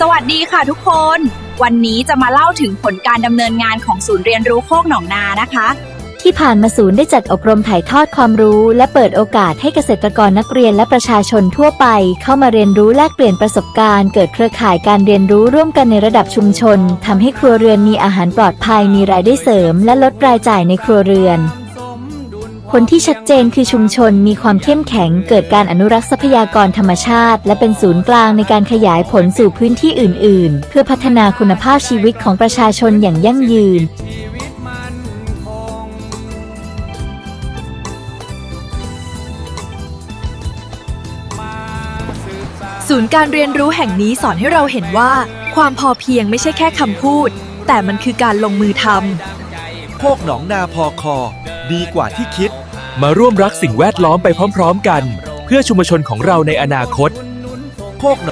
สวัสดีค่ะทุกคน วันนี้จะมาเล่าถึงผลการดำเนินงานของศูนย์เรียนรู้โคกหนองนานะคะ ที่ผ่านมาศูนย์ได้จัดอบรมถ่ายทอดความรู้ และเปิดโอกาสให้เกษตรกรนักเรียนและประชาชนทั่วไป เข้ามาเรียนรู้แลกเปลี่ยนประสบการณ์ เกิดเครือข่ายการเรียนรู้ร่วมกันในระดับชุมชนทำให้ครัวเรือนมีอาหารปลอดภัยมีรายได้เสริม และลดรายจ่ายในครัวเรือน ผลที่ชัดเจนคือชุมชนมีความเข้มแข็ง เกิดการอนุรักษ์ทรัพยากรธรรมชาติ และเป็นศูนย์กลางในการขยายผลสู่พื้นที่อื่น ๆ เพื่อพัฒนาคุณภาพชีวิตของประชาชนอย่างยั่งยืนศูนย์การเรียนรู้แห่งนี้สอนให้เราเห็นว่า ความพอเพียงไม่ใช่แค่คำพูด แต่มันคือการลงมือทำโคกหนองนาพอคอ ดีกว่าที่คิด มาร่วมรักสิ่งแวดล้อมไปพร้อม ๆ กัน เพื่อชุมชนของเราในอนาคตโคกหน